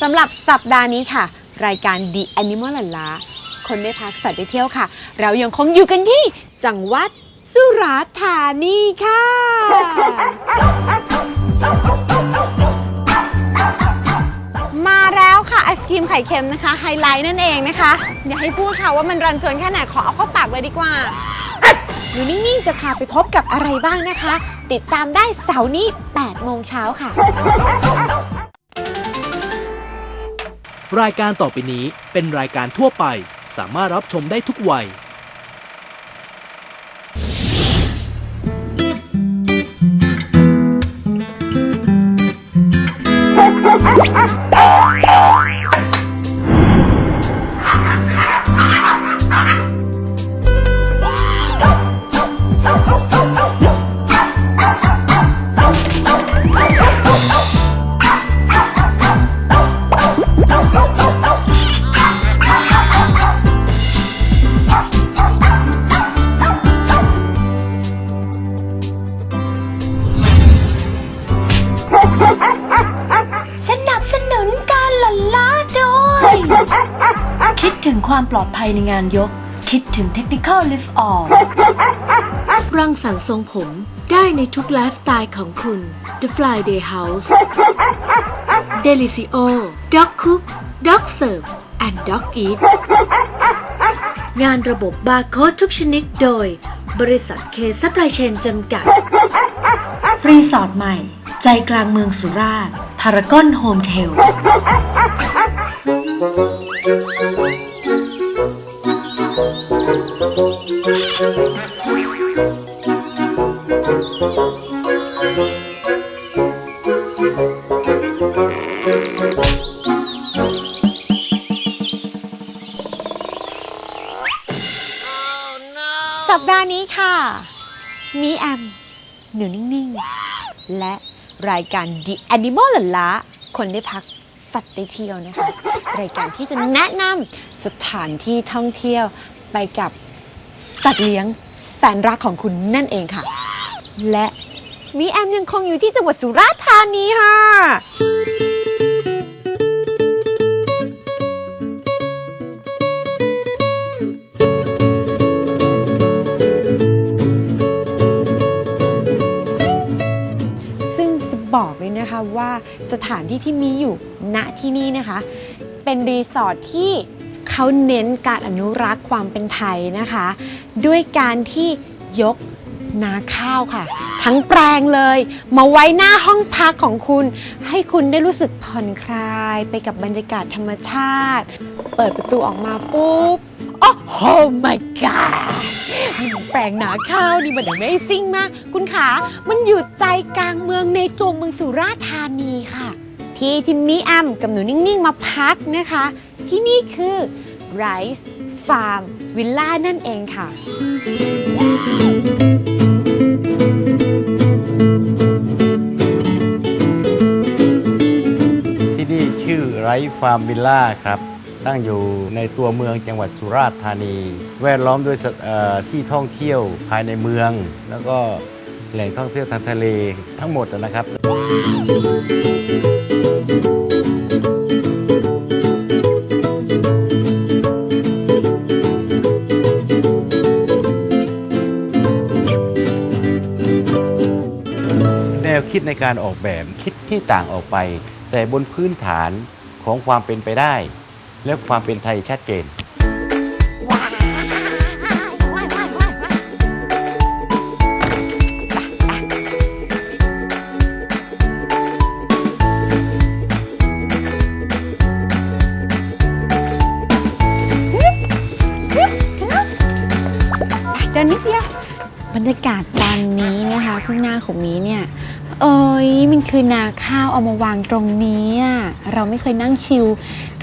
สำหรับสัปดาห์นี้ค่ะ รายการ The Animal ลลาคนได้พักสัตว์ได้เที่ยวค่ะ เรายังคงอยู่กันที่จังหวัดสุราษฎร์ธานีค่ะ มาแล้วค่ะไอศครีมไข่เค็มนะคะ ไฮไลท์นั่นเองนะคะ อย่าให้พูดค่ะว่ามันรันจวนแค่ไหนขอเอาเข้าปากเลยดีกว่าอยู่นิ่งๆจะพาไปพบกับอะไรบ้างนะคะ ติดตามได้เสาร์นี้ 8 โมงเช้าค่ะ รายการต่อไปนี้เป็นรายการทั่วไป สามารถรับชมได้ทุกวัยส ความปลอดภัยในงานยก คิดถึง Technical Lift Off รังสรรค์ทรงผมได้ในทุกไลฟ์สไตล์ของคุณ The Friday House Delicio Dog Cook Dog Serve and Dog Eat งานระบบบาร์โค้ดทุกชนิดโดย บริษัทเคซัพพลายเชนจำกัด รีสอร์ทใหม่ ใจกลางเมืองสุราษฎร์พารากอนโฮมเทล สัปดาห์นี้ค่ะ มีแอม หนูนิ่ง ๆ และรายการ The Animal หลนล้าคนได้พัก สัตว์ได้เที่ยวนะคะ รายการที่จะแนะนำสถานที่ท่องเที่ยวไปกับสัตว์เลี้ยงแสนรักของคุณนั่นเองค่ะ และมีแอมยังคงอยู่ที่จังหวัดสุราษฎร์ธานีค่ะซึ่งจะบอกเลยนะคะว่าสถานที่ที่มีอยู่ ณที่นี่นะคะ เป็นรีสอร์ทที่เขาเน้นการอนุรักษ์ความเป็นไทยนะคะ ด้วยการที่ยกนาข้าวค่ะ ทั้งแปลงเลย มาไว้หน้าห้องพักของคุณ ให้คุณได้รู้สึกผ่อนคลายไปกับบรรยากาศธรรมชาติ เปิดประตูออกมาปุ๊บโอ้โห my god นี่มันแปลงนาข้าวนี่มัน Amazing มาก คุณขา มันอยู่ใจกลางเมืองในตัวเมืองสุราษฎร์ธานีค่ะ ที่ที่มีแอมกับหนูนิ่งๆ มาพักนะคะ ที่นี่คือ Rice Farm Villa นั่นเองค่ะ ที่นี่ชื่อไรฟาร์มวิลล่าครับ ตั้งอยู่ในตัวเมืองจังหวัดสุราษฎร์ธานี แวดล้อมด้วยสถเอ่อที่ท่องเที่ยวภายในเมือง แล้วก็ แหล่งท่องเที่ยวทางทะเลทั้งหมดนะครับแนวคิดในการออกแบบคิดที่ต่างออกไป แต่บนพื้นฐานของความเป็นไปได้ และความเป็นไทยชัดเจน นนิดเดียวบรรยากาศตอนนี้นะคะข้างหน้าของมีเนี่ยเอ้ยมันคือนาข้าวเอามาวางตรงนี้เราไม่เคยนั่งชิล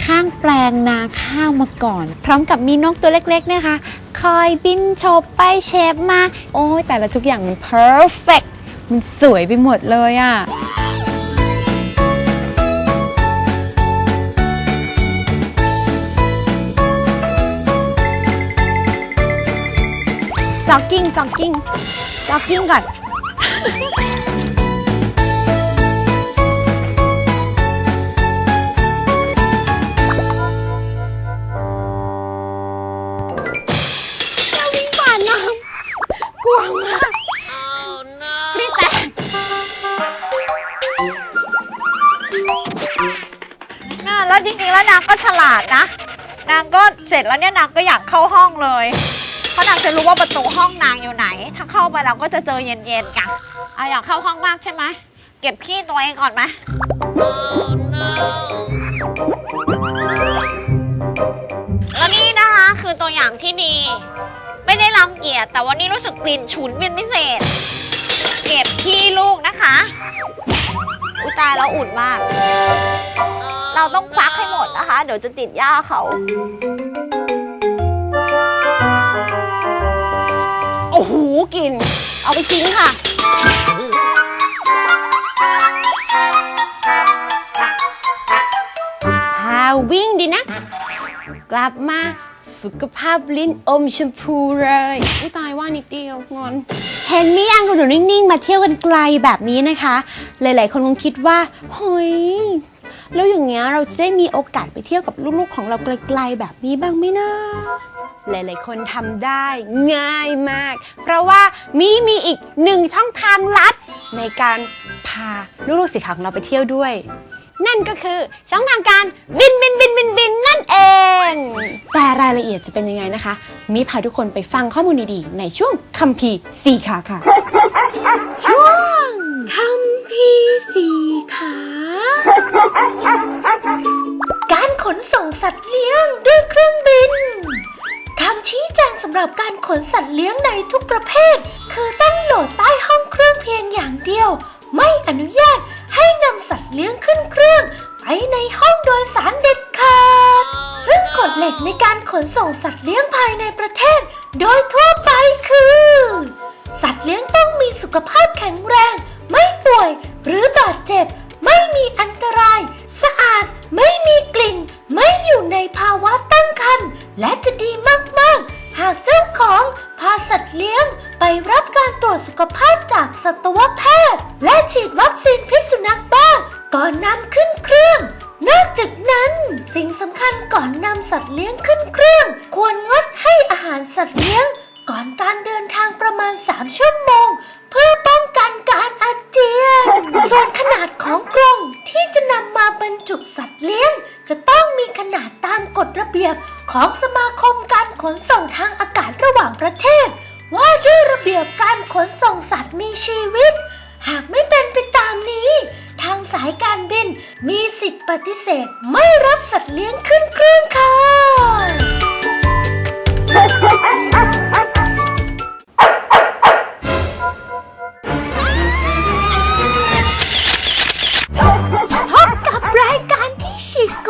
ข้างแปลงนาข้าวมาก่อน พร้อมกับมีนกตัวเล็กๆนะคะ คอยบินโฉบไปเชฟมา โอ้ยแต่ละทุกอย่างมัน perfect มันสวยไปหมดเลยอะ จ็อกกิ้งจ็อกกิ้งจ็อกกิ้งก่อนเราวิ่งผ่านน้ำกลัวมากพี่แต่น่าแล้วจริงๆแล้วนางก็ฉลาดนะ นางก็เสร็จแล้วเนี่ยนางก็อยากเข้าห้องเลย เราะนางจะรู้ว่าประตูห้องนางอยู่ไหน ถ้าเข้าไปเราก็จะเจอเย็นๆกันเอะอยากเข้าห้องมากใช่ไหมเก็บขี้ตัวเองก่อนไหมแล้วนี่นะคะคือตัวอย่างที่ดี ไม่ได้รังเกียจแต่วันนี้รู้สึกกลิ่นฉุนเป็นพิเศษ เก็บขี้ลูกนะคะ อุยตายแล้วอุ่นมาก เราต้องซักให้หมดนะคะ เดี๋ยวจะติดหญ้าเขา อ้โหกลิ่น เอาไปทิ้งค่ะ พาวิ่งดีนะ กลับมาสุขภาพลิ้นอมชมพูเลยอุ้ยตายว่านิดเดียวงอน เห็นมิยังกับหนูนิ่ง ๆ มาเที่ยวกันไกลแบบนี้นะคะ หลาย ๆ คนคงคิดว่าเฮ้ยแล้วอย่างเงี้ยเราจะได้มีโอกาสไปเที่ยวกับลูก ๆ ของเราไกล ๆ แบบนี้บ้างไหมนะ หลายๆ คนทำได้ง่ายมาก เพราะว่ามีมีอีกหนึ่งช่องทางลัด ในการพาลูกๆสีขาวของเราไปเที่ยวด้วย นั่นก็คือช่องทางการบินบินบินบินบินนั่นเอง แต่รายละเอียดจะเป็นยังไงนะคะ มีพาทุกคนไปฟังข้อมูลดีๆ ในช่วงคัมภีร์สี่ขาค่ะ ช่วงคำพีร์สีขาการขนส่งสัตว์เลี้ยงด้วยเครื่องบิน คำชี้แจงสำหรับการขนสัตว์เลี้ยงในทุกประเภท คือตั้งโหลดใต้ห้องเครื่องเพียงอย่างเดียว ไม่อนุญาตให้นำสัตว์เลี้ยงขึ้นเครื่อง ไปในห้องโดยสารเด็ดขาด ซึ่งกฎเหล็กในการขนส่งสัตว์เลี้ยงภายในประเทศ โดยทั่วไปคือ สัตว์เลี้ยงต้องมีสุขภาพแข็งแรง ไม่ป่วยหรือบาดเจ็บ ไม่มีอันตราย สะอาด ไม่มีกลิ่น ไม่อยู่ในภาวะตั้งครรภ์และจะดีมาก ๆ หากเจ้าของพาสัตว์เลี้ยงไปรับการตรวจสุขภาพจากสัตวแพทย์ และฉีดวัคซีนพิษสุนัขบ้าก่อนนำขึ้นเครื่อง นอกจากนั้นสิ่งสำคัญก่อนนำสัตว์เลี้ยงขึ้นเครื่อง ควรงดให้อาหารสัตว์เลี้ยง ก่อนการเดินทางประมาณ 3 ชั่วโมง เพื่อป้องกันการอาเจียน ส่วนขนาดของกรงที่จะนำมาบรรจุสัตว์เลี้ยง จะต้องมีขนาดตามกฎระเบียบของสมาคมการขนส่งทางอากาศระหว่างประเทศ ว่าด้วยระเบียบการขนส่งสัตว์มีชีวิต หากไม่เป็นไปตามนี้ ทางสายการบินมีสิทธิ์ปฏิเสธไม่รับสัตว์เลี้ยงขึ้นเครื่องค่ะ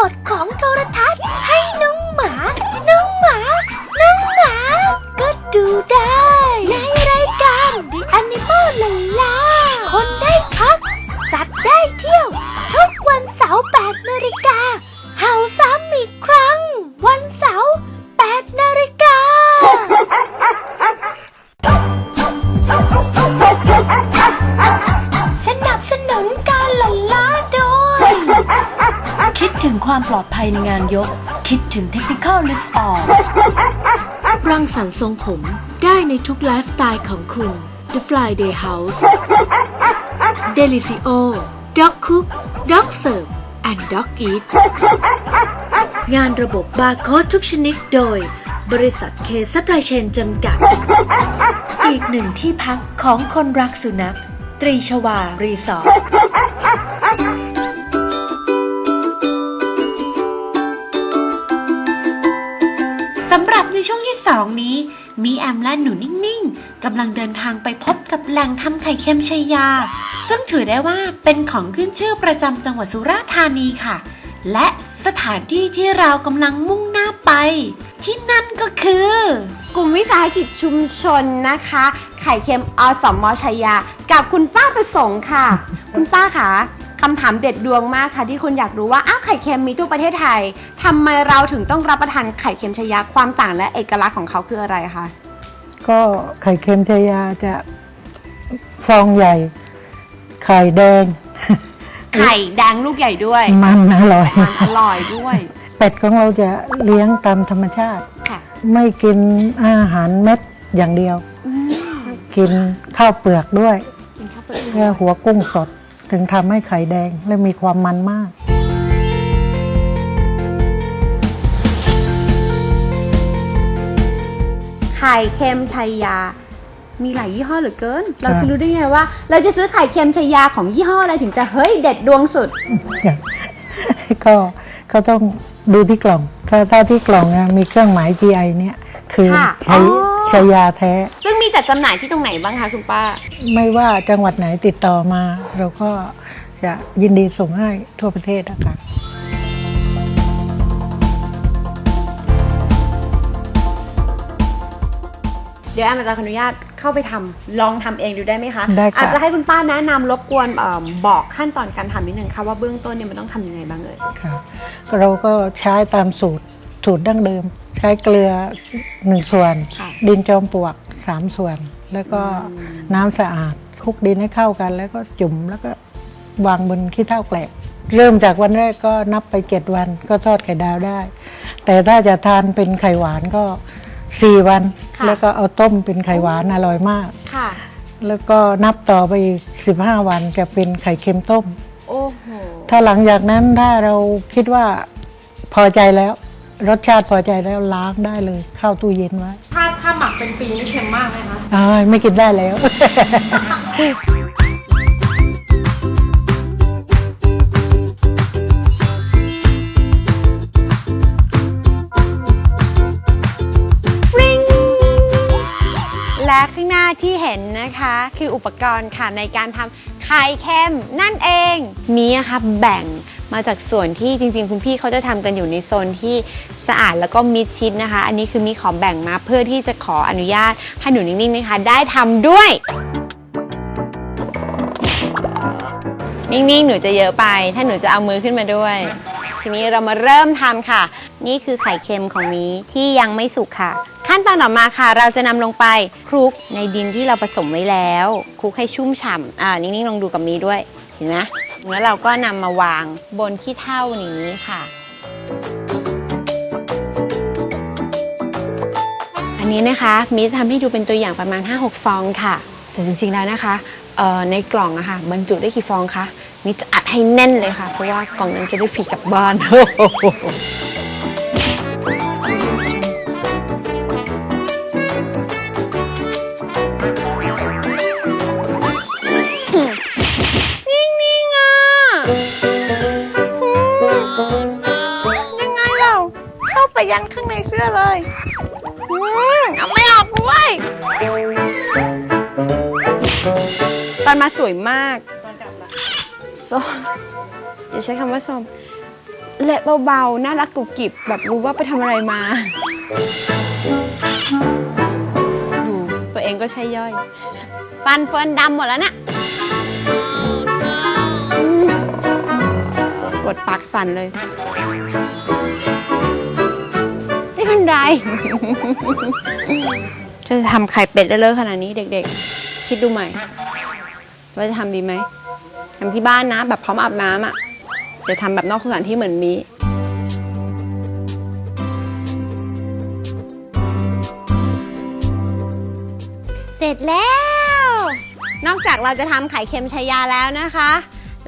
กฎของโทรทัศน์ให้น้องหมา น้องหมา น้องหมา ก็ดูได้ คิดถึงความปลอดภัยในงานยก คิดถึง Technical Lift Off รังสรรค์ทรงผมได้ในทุกไลฟ์สไตล์ของคุณ The Friday House Delicio Dog Cook Dog Serve and Dog Eat งานระบบบาร์โค้ดทุกชนิดโดย บริษัทเคซัพพลายเชนจำกัด อีกหนึ่งที่พักของคนรักสุนัข ตรีชวารีสอร์ท ช่วงนี้ มีแอมและหนูนิ่งๆกำลังเดินทางไปพบกับแหล่งทำไข่เค็มชัยยา ซึ่งถือได้ว่าเป็นของขึ้นชื่อประจำจังหวัดสุราษฎร์ธานีค่ะ และสถานที่ที่เรากำลังมุ่งหน้าไป ที่นั่นก็คือ กลุ่มวิสาหกิจชุมชนนะคะ ไข่เค็มอสมชัยยา กับคุณป้าประสงค์ค่ะ คุณป้าคะ คำถามเด็ดดวงมากค่ะ ที่คนอยากรู้ว่าอ้าวไข่เค็มมีทั่วประเทศไทยทำไมเราถึงต้องรับประทานไข่เค็มชายาความต่างและเอกลักษณ์ของเขาคืออะไรคะก็ไข่เค็มชายาจะฟองใหญ่ ไข่แดง ไข่แดงลูกใหญ่ด้วยมันอร่อยมันอร่อยด้วยเป็ดของเราจะเลี้ยงตามธรรมชาติค่ะไม่กินอาหารเม็ดอย่างเดียว กินข้าวเปลือกด้วย กินข้าวเปลือกและหัวกุ้งสด ถึงทำให้ไข่แดงและมีความมันมาก ไข่เค็มชัยยา มีหลายยี่ห้อเหลือเกิน เราจะรู้ได้ไงว่า เราจะซื้อไข่เค็มชัยยาของยี่ห้ออะไรถึงจะเฮ้ยเด็ดดวงสุด ก็เขาต้องดูที่กล่อง ถ้าถ้าที่กล่องนะมีเครื่องหมาย GI เนี่ย คือใช้ อ๋อใช้ยาแท้ ซึ่งมีจัดจำหน่ายที่ตรงไหนบ้างคะคุณป้า ไม่ว่าจังหวัดไหนติดต่อมา เราก็จะยินดีส่งให้ทั่วประเทศนะคะ เดี๋ยวแอมจะขออนุญาตเข้าไปทำลองทำเองดูได้ไหมคะ ได้ค่ะ อาจจะให้คุณป้าแนะนำรบกวนเออบอกขั้นตอนการทำนิดนึงค่ะว่าเบื้องต้นเนี่ยมันต้องทำยังไงบ้างเอ่ย ค่ะ เราก็ใช้ตามสูตรสูตรดั้งเดิม ใช้เกลือหนึ่งส่วน ค่ะดินจอมปลวกสามส่วน แล้วก็น้ำสะอาดคลุกดินให้เข้ากัน แล้วก็จุ่มแล้วก็วางบนขี้เถ้าแกลบเริ่มจากวันแรกก็นับไปเจ็ดวันก็ทอดไข่ดาวได้ แต่ถ้าจะทานเป็นไข่หวานก็สี่วัน ค่ะ แล้วก็เอาต้มเป็นไข่หวานอร่อยมาก ค่ะ แล้วก็นับต่อไปอีกสิบห้าวันจะเป็นไข่เค็มต้ม โอ้โห ถ้าหลังจากนั้นถ้าเราคิดว่าพอใจแล้ว รสชาติพอใจแล้วล้างได้เลย เข้าตู้เย็นไว้ถ้าถ้าหมักเป็นปีนี่เค็มมากไหมคะ อ้ายไม่กินได้แล้ว และข้างหน้าที่เห็นนะคะคืออุปกรณ์ค่ะในการทำไข่เค็มนั่นเอง มีนะคะแบ่ง มาจากส่วนที่จริงๆ คุณพี่เขาจะทำกันอยู่ในโซนที่สะอาดแล้วก็มิดชิดนะคะ อันนี้คือมีขอแบ่งมาเพื่อที่จะขออนุญาตให้หนูนิ่งๆนะคะ ได้ทำด้วย นิ่งๆ หนูจะเยอะไป ถ้าหนูจะเอามือขึ้นมาด้วย ทีนี้เรามาเริ่มทำค่ะ นี่คือไข่เค็มของนี้ที่ยังไม่สุกค่ะ ขั้นตอนต่อมาค่ะ เราจะนำลงไปคลุกในดินที่เราผสมไว้แล้วคลุกให้ชุ่มฉ่ำอ่านิ่งๆลองดูกับมีด้วยเห็นไหม แล้วเราก็นำมาวางบนขี้เถ้านี้ค่ะ อันนี้นะคะมีจะทำให้ดูเป็นตัวอย่างประมาณ 5-6 ฟองค่ะ แต่จริงๆแล้วนะคะในกล่องอะค่ะบรรจุได้กี่ฟองคะมีจะอัดให้แน่นเลยค่ะ เพราะว่ากล่องนั้นจะได้ฟีกลับบ้าน นข้างในเสื้อเลยอืมเอาไม่ออกด้วยตอนมาสวยมากส้มอย่าใช้คำว่าส้มเละเบาๆ น่ารักกุบกิบแบบรู้ว่าไปทำอะไรมา ดูตัวเองก็ใช้ย่อย ฟันเฟิร์นดำหมดแล้วเนี่ยอืมกดปากสั่นเลย เป็นไรจะทำไข่เป็ดได้เลยขนาดนี้เด็กๆ คิดดูใหม่ว่าจะทำดีไหมทำที่บ้านนะ แบบพร้อมอาบน้ำอะจะทำแบบนอกสถานที่เหมือนมีเสร็จแล้ว นอกจากเราจะทำไข่เค็มชายาแล้วนะคะ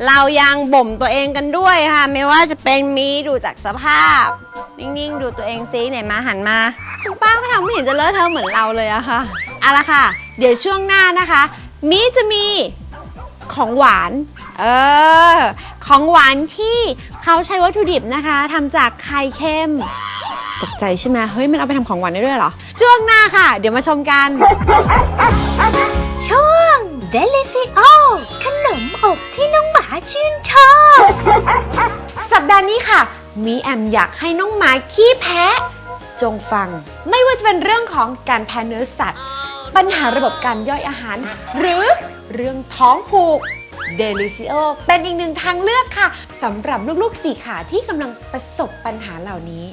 เรายังบ่มตัวเองกันด้วยค่ะ ไม่ว่าจะเป็นมีดูจากสภาพ นิ่งๆ ดูตัวเองซิไหนมาหันมาคุณป้าก็ทำไม่เห็นจะเลอะเทอะเหมือนเราเลยอะค่ะเอาละค่ะ เดี๋ยวช่วงหน้านะคะ มีจะมีของหวาน เออ ของหวานที่เขาใช้วัตถุดิบนะคะทำจากไข่เค็ม ตกใจใช่ไหมเฮ้ย มันเอาไปทำของหวานได้ด้วยเหรอ ช่วงหน้าค่ะ เดี๋ยวมาชมกัน ช่วง d e l i c i o ขนมอบที่น้องหมาชื่นชอบ สัปดาห์นี้ค่ะ มีแอมอยากให้น้องหมาขี้แพ้ จงฟัง ไม่ว่าจะเป็นเรื่องของการแพ้เนื้อสัตว์ ปัญหาระบบการย่อยอาหาร หรือเรื่องท้องผูกเดลิซิโอเป็นอีกหนึ่งทางเลือกค่ะสำหรับลูกๆสี่ขาที่กำลังประสบปัญหาเหล่านี้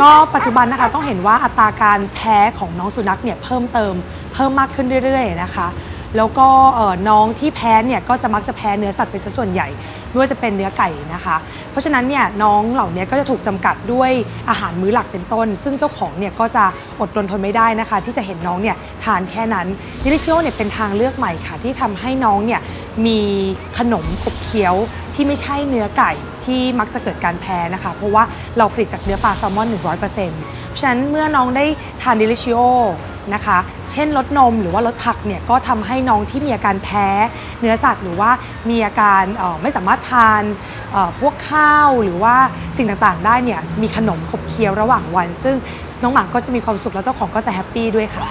ก็ปัจจุบันนะคะต้องเห็นว่าอัตราการแพ้ของน้องสุนัขเนี่ยเพิ่มเติมเพิ่มมากขึ้นเรื่อยๆนะคะ แล้วก็เอ่อน้องที่แพ้เนี่ยก็จะมักจะแพ้เนื้อสัตว์เป็นซะส่วนใหญ่ ไม่ว่าจะเป็นเนื้อไก่นะคะ เพราะฉะนั้นเนี่ยน้องเหล่านี้ก็จะถูกจำกัดด้วยอาหารมื้อหลักเป็นต้น ซึ่งเจ้าของเนี่ยก็จะอดรนทนไม่ได้นะคะ ที่จะเห็นน้องเนี่ยทานแค่นั้นนิริชิโอเนี่ยเป็นทางเลือกใหม่ค่ะ ที่ทำให้น้องเนี่ยมีขนมขบเคี้ยวที่ไม่ใช่เนื้อไก่ที่มักจะเกิดการแพ้นะคะ เพราะว่าเราผลิตจากเนื้อปลาแซลมอน 100%เพราะฉะนั้นเมื่อน้องได้ทานดิลิชิโอ นะคะ เช่นลดนมหรือว่าลดผักเนี่ยก็ทำให้น้องที่มีอาการแพ้เนื้อสัตว์ หรือว่ามีอาการออไม่สามารถทานออพวกข้าวหรือว่าสิ่งต่างๆ ได้เนี่ยมีขนมขบเคี้ยวระหว่างวัน ซึ่งน้องหมาก็จะมีความสุขแล้วเจ้าของก็จะแฮปปี้ด้วยค่ะ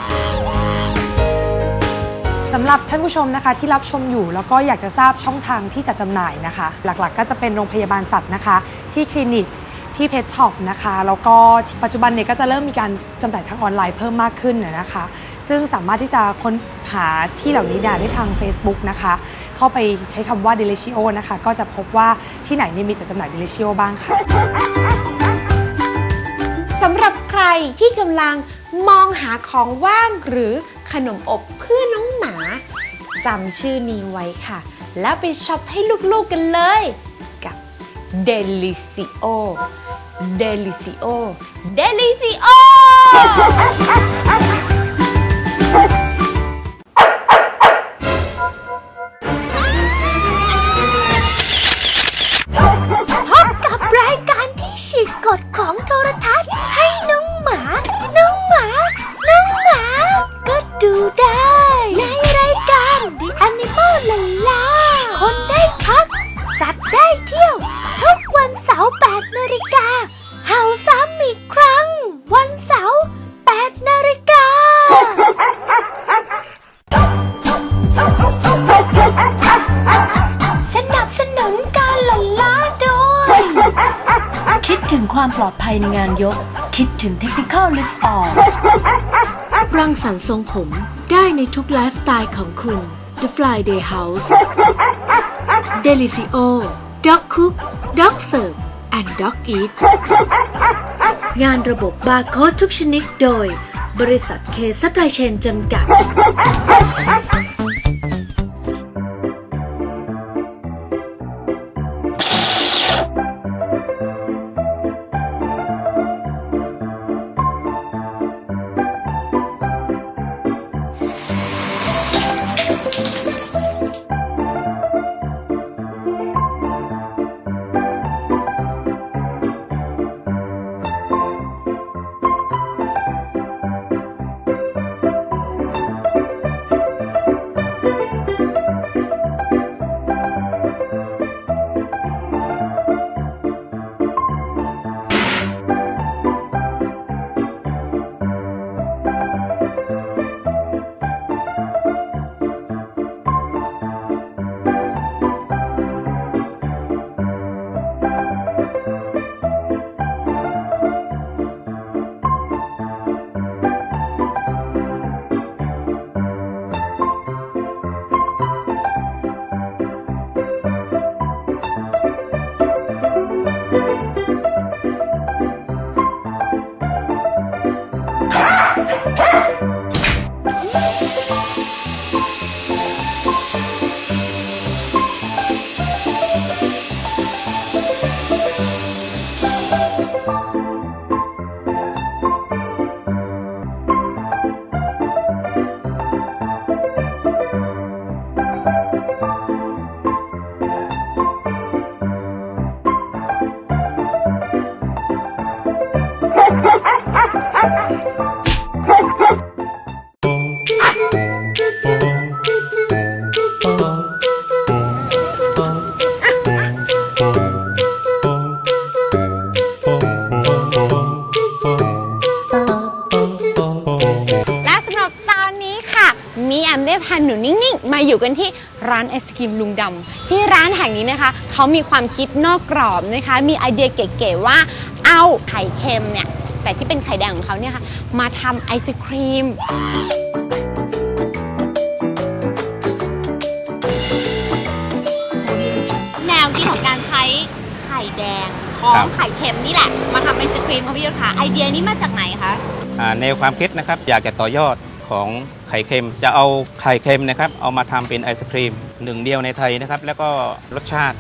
สำหรับท่านผู้ชมนะคะที่รับชมอยู่แล้วก็อยากจะทราบช่องทางที่จะจำหน่ายนะคะ หลักๆ ก็จะเป็นโรงพยาบาลสัตว์นะคะ ที่คลินิก ที่เพจช็อปนะคะ แล้วก็ปัจจุบันเนี่ยก็จะเริ่มมีการจำหน่ายทางออนไลน์เพิ่มมากขึ้นนะคะ ซึ่งสามารถที่จะค้นหาที่เหล่านี้ได้ทาง Facebook นะคะ เข้าไปใช้คำว่า Delicio นะคะ ก็จะพบว่าที่ไหนเนี่ยมีจัดจำหน่าย Delicio บ้างค่ะสำหรับใครที่กำลังมองหาของว่างหรือขนมอบเพื่อน้องหมาจำชื่อนี้ไว้ค่ะ แล้วไปช็อปให้ลูกๆกันเลยกับ Delicio Delicio Delicio ถึง Technical Lift All รังสรรค์ทรงผมได้ในทุกไลฟ์สไตล์ของคุณ The Friday House Delicio Dog Cook Dog Serve and Dog Eat งานระบบบาร์โค้ดทุกชนิดโดย บริษัทเคซัพพลายเชนจำกัด กรีมลุงดำที่ร้านแห่งนี้นะคะเขามีความคิดนอกกรอบนะคะ มีไอเดียเก๋ๆว่าเอาไข่เค็มเนี่ยแต่ที่เป็นไข่แดงของเขาเนี่ยค่ะมาทำไอศครีม แนวคิดของการใช้ไข่แดงของครับไข่เค็มนี่แหละ มาทำไอศครีมค่ะพี่ยศค่ะไอเดียนี้มาจากไหนคะอ่าแนวความคิดนะครับอยากจะต่อยอดของไข่เค็ม จะเอาไข่เค็มนะครับเอามาทำเป็นไอศครีม หนึ่งเดียวในไทยนะครับ แล้วก็รสชาติ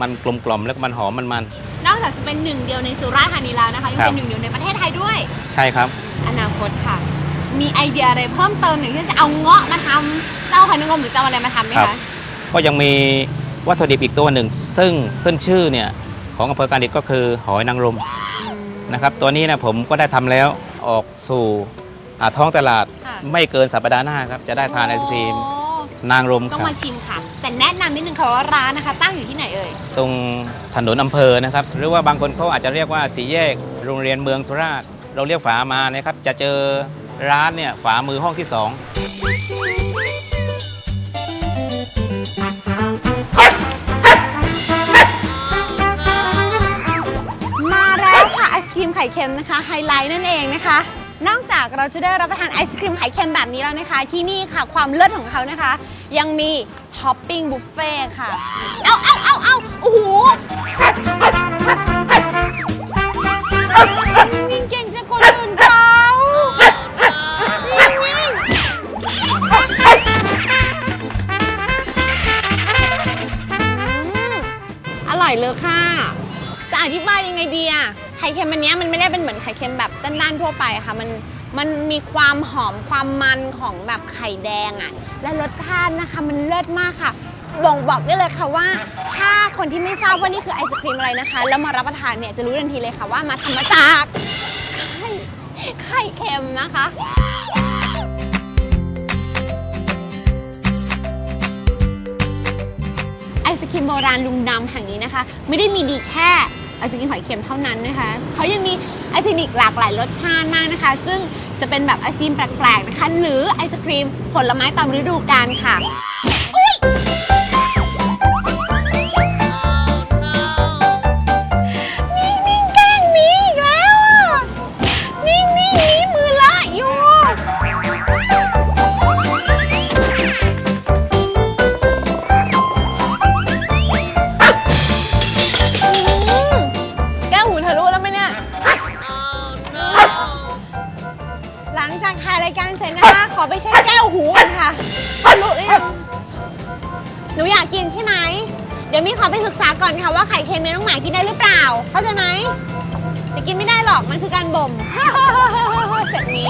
มันกลมกล่อมแล้วก็มันหอมมันมัน นอกจากจะเป็นหนึ่งเดียวในสุราษฎร์ธานีแล้วนะคะยังครับ เป็นหนึ่งเดียวในประเทศไทยด้วย ใช่ครับ อนาคตค่ะ มีไอเดียอะไรเพิ่มเติมอย่างเช่นจะเอาเงาะมาทำเจ้าขนมหรือเจ้าอะไรมาทำไหมครัคะ บ ก็ยังมีวัตถุดิบอีกตัวหนึ่ง ซึ่งขึ้นชื่อเนี่ยของอำเภอการดิตก็คือหอยนางรมนะครับ ตัวนี้นะผมก็ได้ทำแล้วออกสู่อ่าท้องตลาดค่ะ ไม่เกินสัปดาห์หน้าครับ จะได้ทานไอศครีม โอ้ นางรมต้องครับ มาชิมค่ะ แต่แนะนำนิดนึงค่ะว่าร้านนะคะ ตั้งอยู่ที่ไหนเอ่ย ตรงถนนอำเภอนะครับ หรือว่าบางคนเขาอาจจะเรียกว่าสีแยกโรงเรียนเมืองสุราษฎร์เราเรียกฝามานะครับ จะเจอร้านเนี่ยฝามือห้องที่สองมาแล้วค่ะไอศครีมไข่เค็มนะคะ ไฮไลท์นั่นเองนะคะ นอกจากเราจะได้รับประทานไอศครีมไข่เค็มแบบนี้แล้วนะคะ ที่นี่ค่ะความเลิศของเขานะคะ ยังมีท็อปปิ้งบุฟเฟ่ค่ะ เอาเอาเอาเอาโอ้โห เค็มอันนี้มันไม่ได้เป็นเหมือนไข่เค็มแบบด้านๆทั่วไปค่ะ มันมันมีความหอมความมันของแบบไข่แดงอะและรสชาตินะคะมันเลิศมากค่ะบ่งบอกได้เลยค่ะว่า ถ้าคนที่ไม่ทราบว่านี่คือไอศครีมอะไรนะคะ แล้วมารับประทานเนี่ยจะรู้ทันทีเลยค่ะว่ามาทำมาจากไข่ไข่เค็มนะคะไอศครีมโบราณลุงดำแห่งนี้นะคะ ไม่ได้มีดีแค่ ไอศครีมหอยเค็มเท่านั้นนะคะเขายังมีไอศครีมอีกหลากหลายรสชาติมากนะคะ ซึ่งจะเป็นแบบไอศครีมแปลกๆนะคะ หรือไอศครีมผลไม้ตามฤดูกาลค่ะากถ่ายรายการเสร็จนะคะ ขอไปเช็คแก้วหูก่อนค่ะทะลุหรือยังหนูอยากกินใช่ไหม เดี๋ยวมี่ขอไปศึกษาก่อนค่ะว่าไข่เค็มในน้องหมากินได้หรือเปล่า เข้าใจไหมแต่กินไม่ได้หรอก มันคือการบ่มเสร็จนี้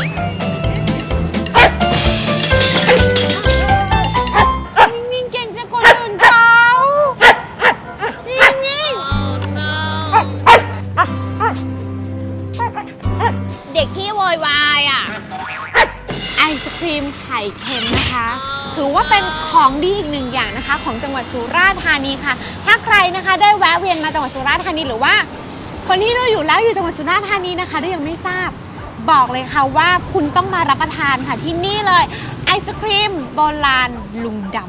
ของดีอีกหนึ่งอย่างนะคะ ของจังหวัดสุราษฎร์ธานีค่ะ ถ้าใครนะคะได้แวะเวียนมาจังหวัดสุราษฎร์ธานีหรือว่า คนที่ดูอยู่แล้วอยู่จังหวัดสุราษฎร์ธานีนะคะได้ยังไม่ทราบบอกเลยค่ะว่าคุณต้องมารับประทานค่ะที่นี่เลยไอศครีมโบราณลุงดำ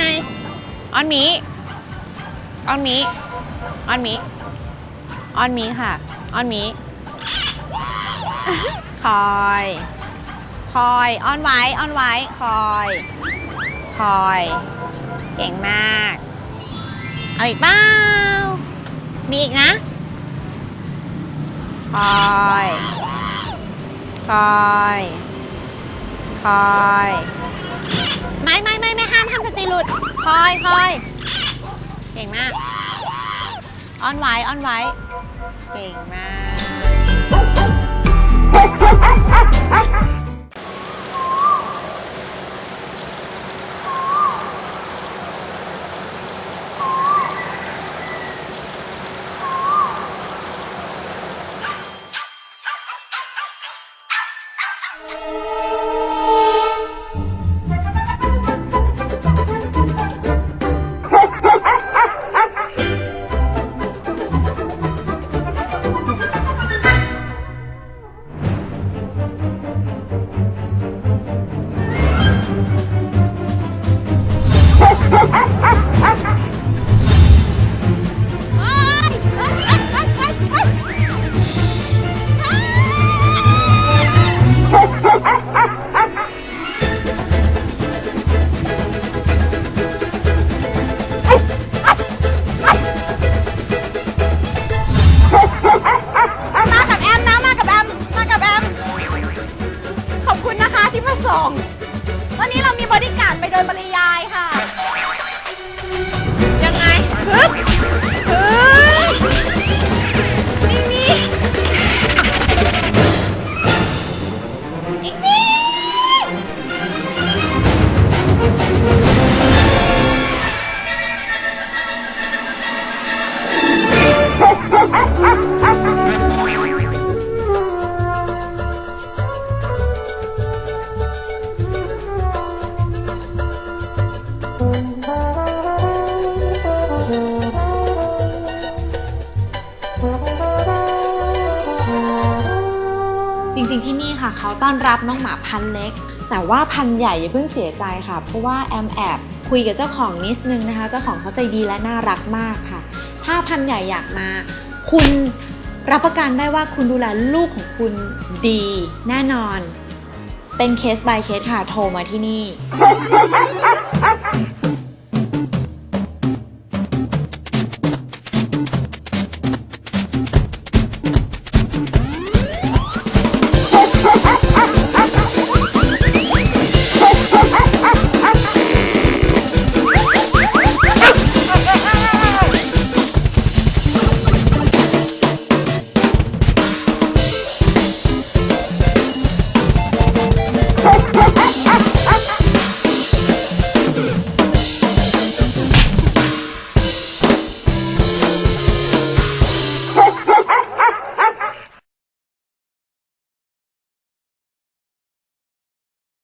ไง ออนมีออนมีออนมีออนมีค่ะ ออนมีคอย คอย ออนไว้ ออนไว้ คอย คอย เก่งมาก เอาอีกเปล่ามีอีกนะ คอย คอย คอย ไม่ไม่ไม่ไม่ ทำสติหลุด คอยคอยเก่งมาก อ้อนไว้อ้อนไว้ เก่งมาก ริการดไปโดยปริยายค่ะาพันธุ์เล็ก แต่ว่าพันธุ์ใหญ่อย่าเพิ่งเสียใจค่ะ เพราะว่าแอมแอบคุยกับเจ้าของนิดนึงนะคะ เจ้าของเขาใจดีและน่ารักมากค่ะ ถ้าพันธุ์ใหญ่อยากมา คุณรับประกันได้ว่าคุณดูแลลูกของคุณดีแน่นอน เป็นเคส by เคสค่ะโทรมาที่นี่